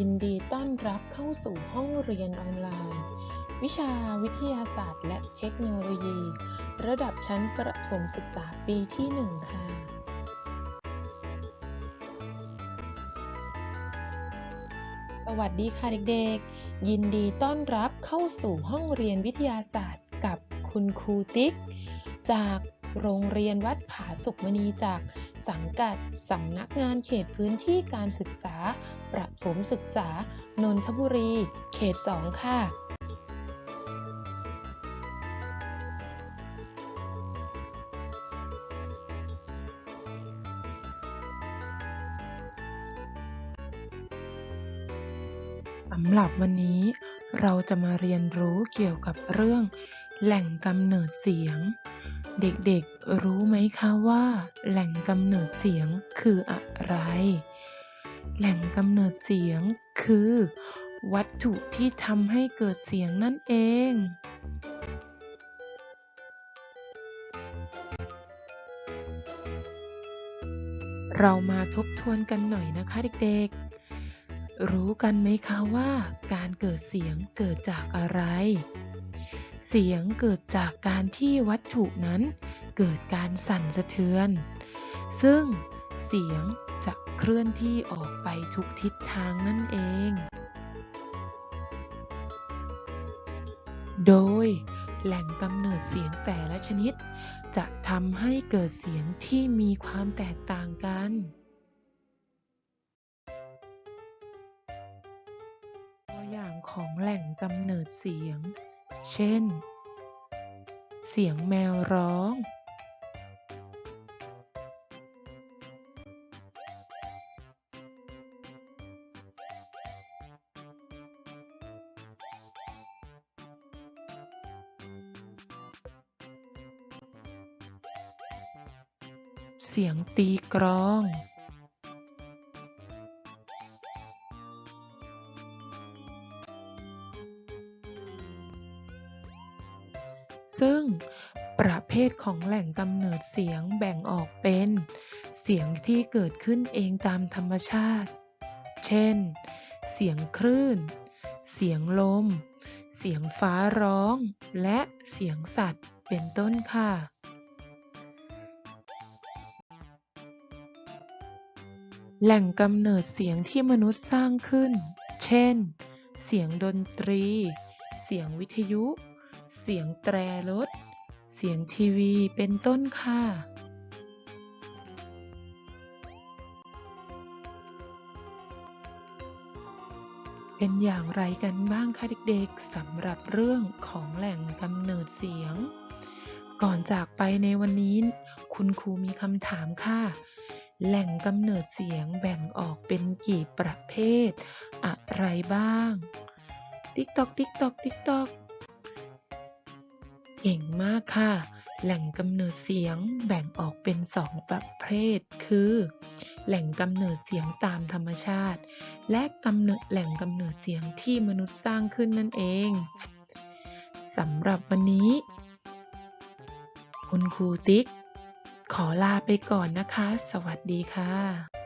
ยินดีต้อนรับเข้าสู่ห้องเรียนออนไลน์ วิชาวิทยาศาสตร์ และเทคโนโลยี ระดับชั้นประถมศึกษาปีที่ 1 ค่ะ สวัสดีค่ะเด็กๆ ยินดีต้อนรับเข้าสู่ห้องเรียนวิทยาศาสตร์กับคุณครูติ๊ก จากโรงเรียนวัดผาสุกมณีจากสังกัดสำนักงานเขตพื้นที่การศึกษา ประถมศึกษานนทบุรี เขต 2 ค่ะ สำหรับวันนี้เราจะมาเรียนรู้เกี่ยวกับเรื่องแหล่งกำเนิดเสียง เด็กๆรู้ไหมคะว่า แหล่งกำเนิดเสียงคืออะไร แหล่งกำเนิดเสียงคือ วัตถุที่ทำให้เกิดเสียงนั่นเอง เรามาทบทวนกันหน่อยนะคะเด็กๆ รู้กันไหมคะว่าการเกิดเสียงเกิดจากอะไร เสียงเกิดจากการที่วัตถุนั้นเกิดการสั่นสะเทือน ซึ่งเสียงจะ เคลื่อนที่ออกไปทุกทิศทางนั่นเอง โดยแหล่งกำเนิดเสียงแต่ละชนิด จะทำให้เกิดเสียงที่มีความแตกต่างกัน ตัวอย่างของแหล่งกำเนิดเสียง เช่น เสียงแมวร้อง สียงตีกลองซึ่งประเภทของแหล่งกำเนิดเสียงแบ่งออกเป็น เสียงที่เกิดขึ้นเองตามธรรมชาติ เช่น เสียงคลื่น เสียงลม เสียงฟ้าร้อง และเสียงสัตว์ เป็นต้นค่ะ แหล่งกำเนิดเสียงที่มนุษย์สร้างขึ้น เช่น เสียงดนตรี เสียงวิทยุ เสียงแตรรถ เสียงทีวี เป็นต้นค่ะ เป็นอย่างไรกันบ้างคะเด็กๆสำหรับเรื่องของแหล่งกำเนิดเสียง ก่อนจากไปในวันนี้ คุณครูมีคำถามค่ะ แหล่งกำเนิดเสียงแบ่งออกเป็นกี่ประเภท อะไรบ้าง ติ๊กตอกติ๊กตอกติ๊กตอกเก่งมากค่ะ แหล่งกำเนิดเสียงแบ่งออกเป็นสองประเภท คือ แหล่งกำเนิดเสียงตามธรรมชาติ และกำเนิดแหล่งกำเนิดเสียงที่มนุษย์สร้างขึ้นนั่นเองสำหรับวันนี้ คุณครูติ๊ก ขอลาไปก่อนนะคะ สวัสดีค่ะ